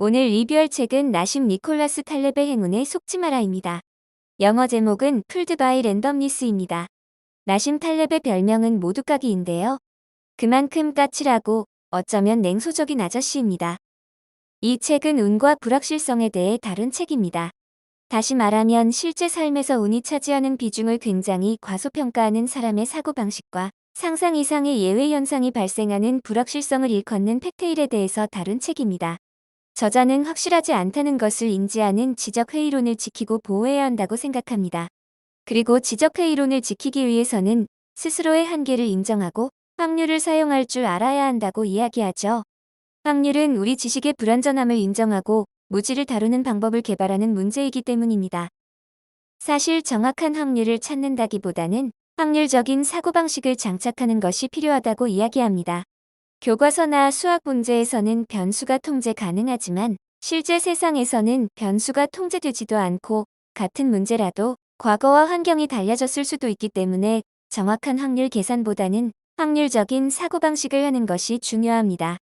오늘 리뷰할 책은 나심 니콜라스 탈렙의 행운에 속지 마라입니다. 영어 제목은 풀드 바이 랜덤니스입니다. 나심 탈렙의 별명은 모두까기인데요. 그만큼 까칠하고 어쩌면 냉소적인 아저씨입니다. 이 책은 운과 불확실성에 대해 다룬 책입니다. 다시 말하면 실제 삶에서 운이 차지하는 비중을 굉장히 과소평가하는 사람의 사고방식과 상상 이상의 예외 현상이 발생하는 불확실성을 일컫는 팩테일에 대해서 다룬 책입니다. 저자는 확실하지 않다는 것을 인지하는 지적회의론을 지키고 보호해야 한다고 생각합니다. 그리고 지적회의론을 지키기 위해서는 스스로의 한계를 인정하고 확률을 사용할 줄 알아야 한다고 이야기하죠. 확률은 우리 지식의 불완전함을 인정하고 무지를 다루는 방법을 개발하는 문제이기 때문입니다. 사실 정확한 확률을 찾는다기보다는 확률적인 사고방식을 장착하는 것이 필요하다고 이야기합니다. 교과서나 수학 문제에서는 변수가 통제 가능하지만 실제 세상에서는 변수가 통제되지도 않고 같은 문제라도 과거와 환경이 달라졌을 수도 있기 때문에 정확한 확률 계산보다는 확률적인 사고방식을 하는 것이 중요합니다.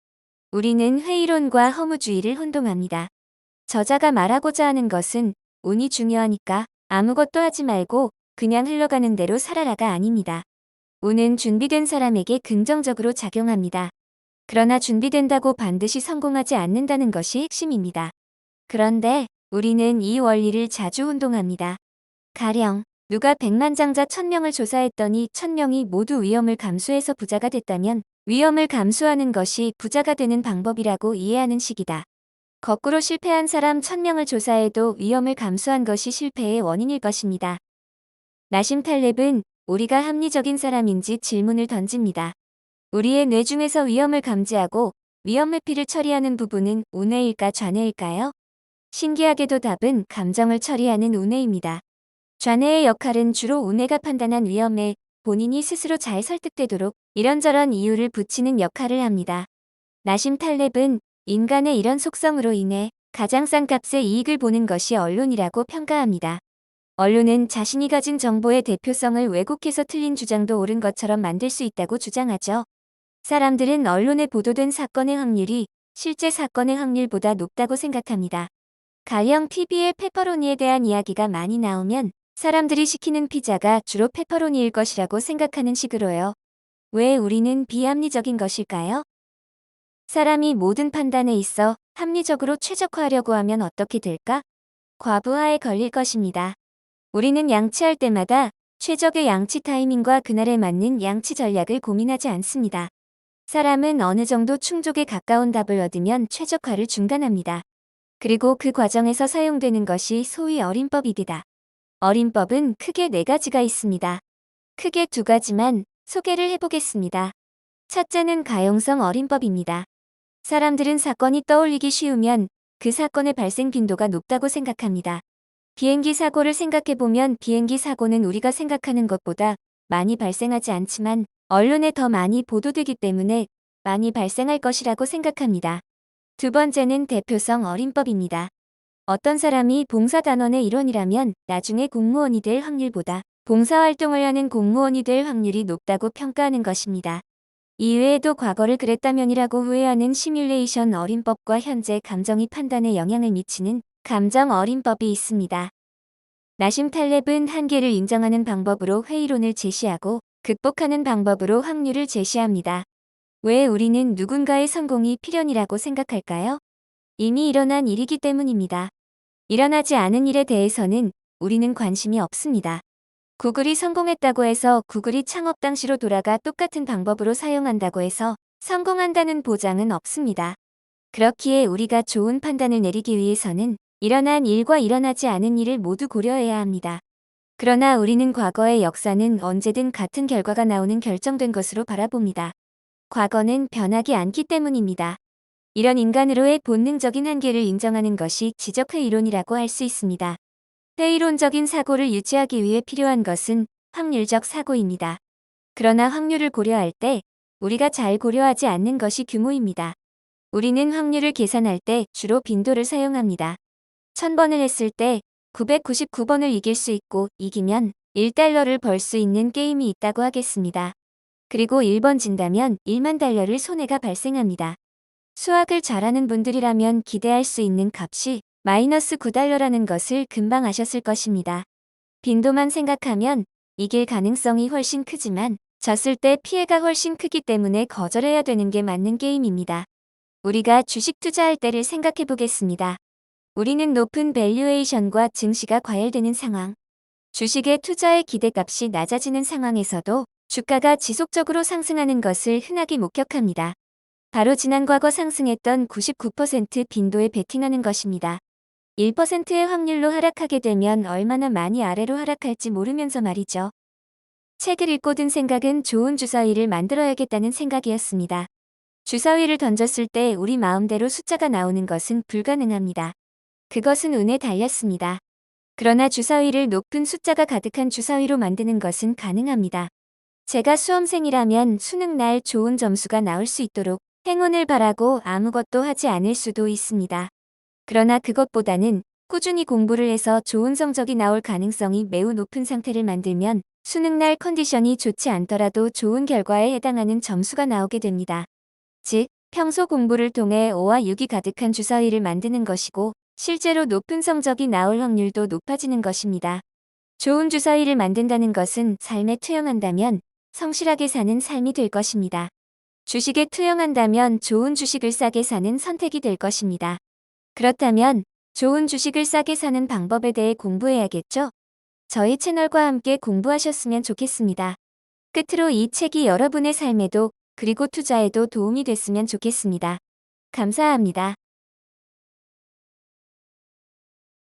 우리는 회의론과 허무주의를 혼동합니다. 저자가 말하고자 하는 것은 운이 중요하니까 아무것도 하지 말고 그냥 흘러가는 대로 살아라가 아닙니다. 운은 준비된 사람에게 긍정적으로 작용합니다. 그러나 준비된다고 반드시 성공하지 않는다는 것이 핵심입니다. 그런데 우리는 이 원리를 자주 혼동합니다. 가령 누가 백만장자 천명을 조사했더니 천명이 모두 위험을 감수해서 부자가 됐다면 위험을 감수하는 것이 부자가 되는 방법이라고 이해하는 식이다. 거꾸로 실패한 사람 천명을 조사해도 위험을 감수한 것이 실패의 원인일 것입니다. 나심 탈렙은 우리가 합리적인 사람인지 질문을 던집니다. 우리의 뇌 중에서 위험을 감지하고 위험 회피를 처리하는 부분은 우뇌일까 좌뇌일까요? 신기하게도 답은 감정을 처리하는 우뇌입니다. 좌뇌의 역할은 주로 우뇌가 판단한 위험에 본인이 스스로 잘 설득되도록 이런저런 이유를 붙이는 역할을 합니다. 나심 탈렙은 인간의 이런 속성으로 인해 가장 싼 값의 이익을 보는 것이 언론이라고 평가합니다. 언론은 자신이 가진 정보의 대표성을 왜곡해서 틀린 주장도 옳은 것처럼 만들 수 있다고 주장하죠. 사람들은 언론에 보도된 사건의 확률이 실제 사건의 확률보다 높다고 생각합니다. 가령 TV에 페퍼로니에 대한 이야기가 많이 나오면 사람들이 시키는 피자가 주로 페퍼로니일 것이라고 생각하는 식으로요. 왜 우리는 비합리적인 것일까요? 사람이 모든 판단에 있어 합리적으로 최적화하려고 하면 어떻게 될까? 과부하에 걸릴 것입니다. 우리는 양치할 때마다 최적의 양치 타이밍과 그날에 맞는 양치 전략을 고민하지 않습니다. 사람은 어느 정도 충족에 가까운 답을 얻으면 최적화를 중단합니다. 그리고 그 과정에서 사용되는 것이 소위 어림법이다. 어림법은 크게 네 가지가 있습니다. 크게 두 가지만 소개를 해보겠습니다. 첫째는 가용성 어림법입니다. 사람들은 사건이 떠올리기 쉬우면 그 사건의 발생 빈도가 높다고 생각합니다. 비행기 사고를 생각해보면 비행기 사고는 우리가 생각하는 것보다 많이 발생하지 않지만 언론에 더 많이 보도되기 때문에 많이 발생할 것이라고 생각합니다. 두 번째는 대표성 어림법입니다. 어떤 사람이 봉사단원의 일원이라면 나중에 공무원이 될 확률보다 봉사활동을 하는 공무원이 될 확률이 높다고 평가하는 것입니다. 이외에도 과거를 그랬다면이라고 후회하는 시뮬레이션 어림법과 현재 감정이 판단에 영향을 미치는 감정 어림법이 있습니다. 나심 탈렙은 한계를 인정하는 방법으로 회의론을 제시하고 극복하는 방법으로 확률을 제시합니다. 왜 우리는 누군가의 성공이 필연이라고 생각할까요? 이미 일어난 일이기 때문입니다. 일어나지 않은 일에 대해서는 우리는 관심이 없습니다. 구글이 성공했다고 해서 구글이 창업 당시로 돌아가 똑같은 방법으로 사용한다고 해서 성공한다는 보장은 없습니다. 그렇기에 우리가 좋은 판단을 내리기 위해서는 일어난 일과 일어나지 않은 일을 모두 고려해야 합니다. 그러나 우리는 과거의 역사는 언제든 같은 결과가 나오는 결정된 것으로 바라봅니다. 과거는 변하기 않기 때문입니다. 이런 인간으로의 본능적인 한계를 인정하는 것이 지적회 이론이라고 할 수 있습니다. 회의론적인 사고를 유지하기 위해 필요한 것은 확률적 사고입니다. 그러나 확률을 고려할 때 우리가 잘 고려하지 않는 것이 규모입니다. 우리는 확률을 계산할 때 주로 빈도를 사용합니다. 1000번을 했을 때 999번을 이길 수 있고 이기면 1달러를 벌 수 있는 게임이 있다고 하겠습니다. 그리고 1번 진다면 1만 달러를 손해가 발생합니다. 수학을 잘하는 분들이라면 기대할 수 있는 값이 마이너스 9달러라는 것을 금방 아셨을 것입니다. 빈도만 생각하면 이길 가능성이 훨씬 크지만 졌을 때 피해가 훨씬 크기 때문에 거절해야 되는 게 맞는 게임입니다. 우리가 주식 투자할 때를 생각해 보겠습니다. 우리는 높은 밸류에이션과 증시가 과열되는 상황, 주식의 투자의 기대값이 낮아지는 상황에서도 주가가 지속적으로 상승하는 것을 흔하게 목격합니다. 바로 지난 과거 상승했던 99% 빈도에 베팅하는 것입니다. 1%의 확률로 하락하게 되면 얼마나 많이 아래로 하락할지 모르면서 말이죠. 책을 읽고 든 생각은 좋은 주사위를 만들어야겠다는 생각이었습니다. 주사위를 던졌을 때 우리 마음대로 숫자가 나오는 것은 불가능합니다. 그것은 운에 달렸습니다. 그러나 주사위를 높은 숫자가 가득한 주사위로 만드는 것은 가능합니다. 제가 수험생이라면 수능 날 좋은 점수가 나올 수 있도록 행운을 바라고 아무것도 하지 않을 수도 있습니다. 그러나 그것보다는 꾸준히 공부를 해서 좋은 성적이 나올 가능성이 매우 높은 상태를 만들면 수능 날 컨디션이 좋지 않더라도 좋은 결과에 해당하는 점수가 나오게 됩니다. 즉, 평소 공부를 통해 5와 6이 가득한 주사위를 만드는 것이고 실제로 높은 성적이 나올 확률도 높아지는 것입니다. 좋은 주사위를 만든다는 것은 삶에 투영한다면 성실하게 사는 삶이 될 것입니다. 주식에 투영한다면 좋은 주식을 싸게 사는 선택이 될 것입니다. 그렇다면 좋은 주식을 싸게 사는 방법에 대해 공부해야겠죠? 저희 채널과 함께 공부하셨으면 좋겠습니다. 끝으로 이 책이 여러분의 삶에도 그리고 투자에도 도움이 됐으면 좋겠습니다. 감사합니다.